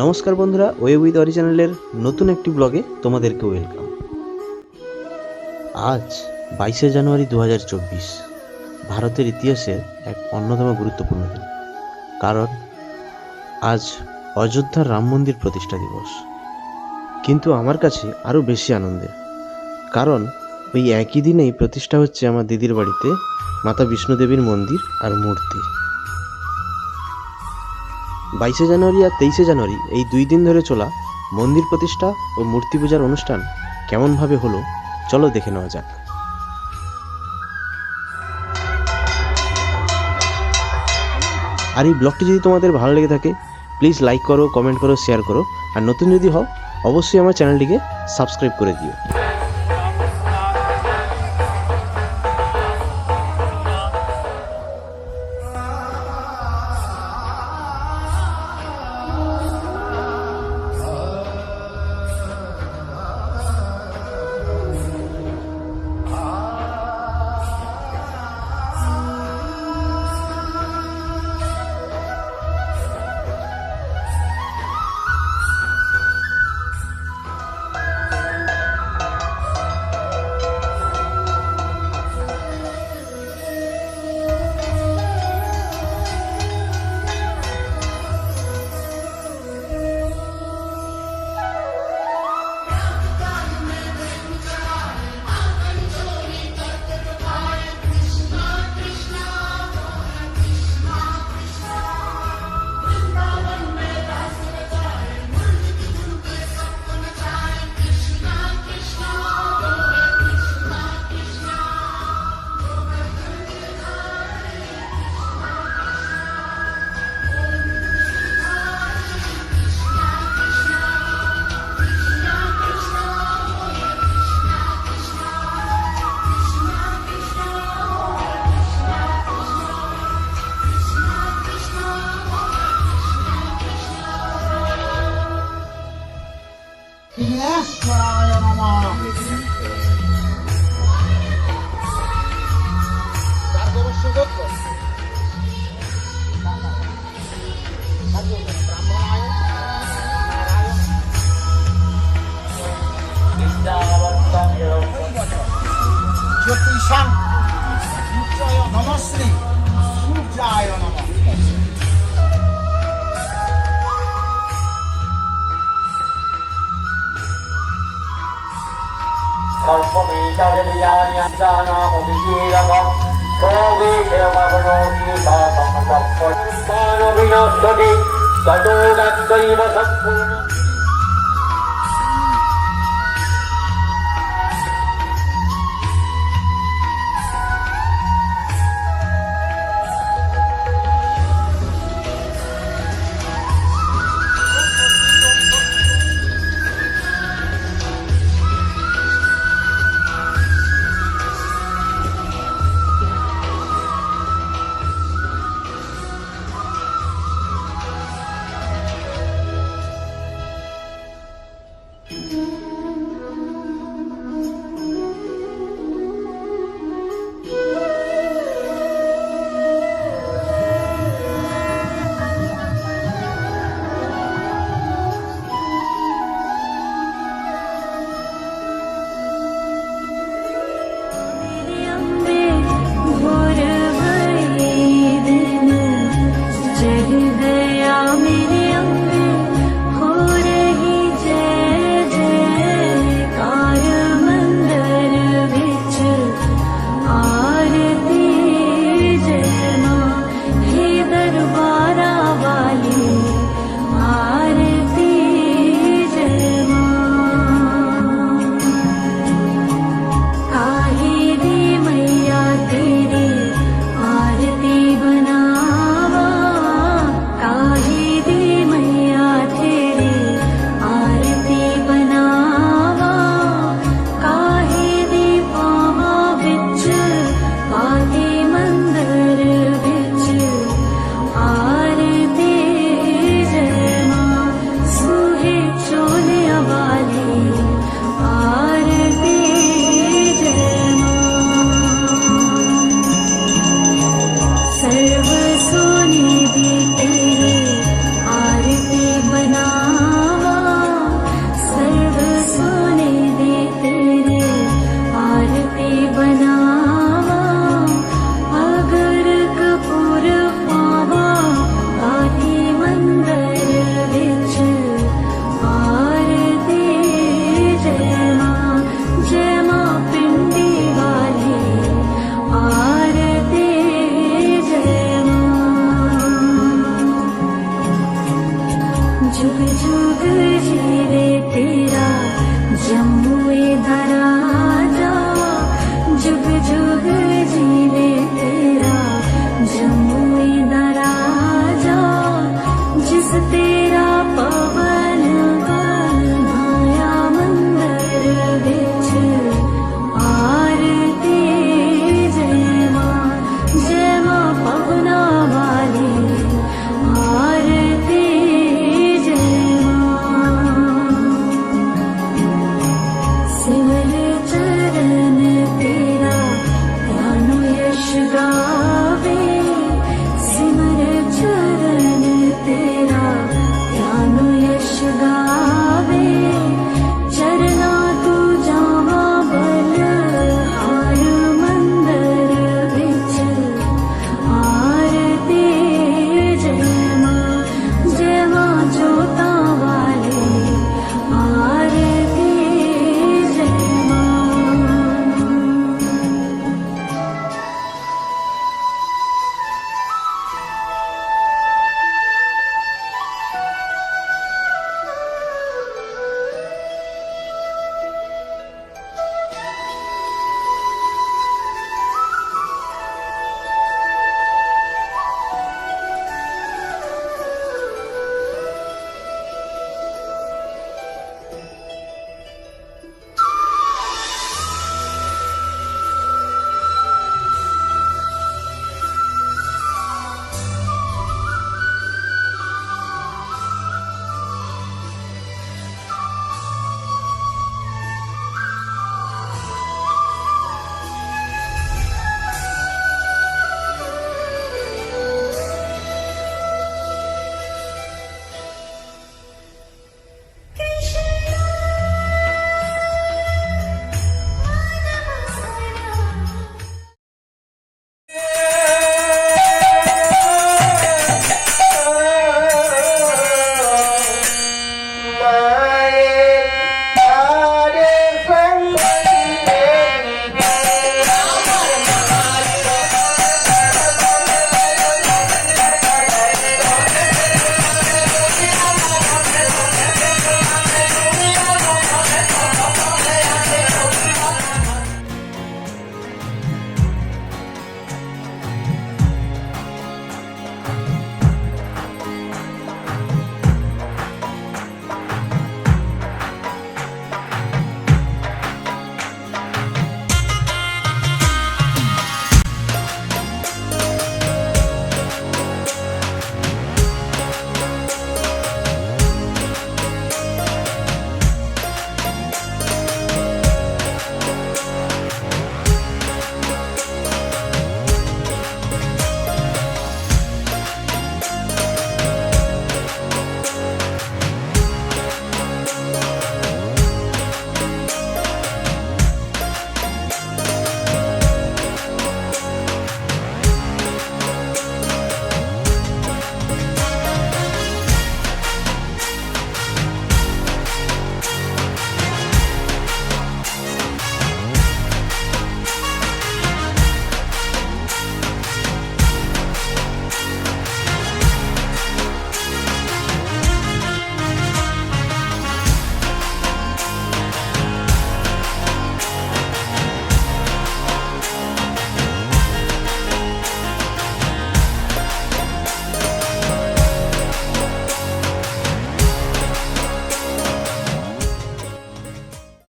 নমস্কার বন্ধুরা way with অরিজিনালের নতুন একটি ব্লগে তোমাদেরকে ওয়েলকাম আজ বাইশে জানুয়ারি দু হাজার চব্বিশ, ভারতের ইতিহাসের এক অন্যতম গুরুত্বপূর্ণ দিন। কারণ আজ অযোধ্যার রাম মন্দির প্রতিষ্ঠা দিবস। কিন্তু আমার কাছে আরও বেশি আনন্দের, কারণ ওই একই দিনেই প্রতিষ্ঠা হচ্ছে আমার দিদির বাড়িতে মাতা বিষ্ণুদেবীর মন্দির আর মূর্তি। বাইশে জানুয়ারি আর তেইশে জানুয়ারি এই দুই দিন ধরে চলা মন্দির প্রতিষ্ঠা ও মূর্তি পূজার অনুষ্ঠান কেমনভাবে হলো, চলো দেখে নেওয়া যাক। আর এই ব্লগটি যদি তোমাদের ভালো লেগে থাকে প্লিজ লাইক করো কমেন্ট করো শেয়ার করো। আর নতুন যদি হও, অবশ্যই আমার চ্যানেলটিকে সাবস্ক্রাইব করে দিও। বিঘ্নেশ্বরায় নমঃ জ্যোতিষাং নমশ্রী সূর্যায় নমঃ। কল্পবীজানামভিজীরকম ভোগীশমগ্নোগীতাসমসপ্পন্মানবিনশ্বতি ততো দত্তৈব সম্পূর্ণ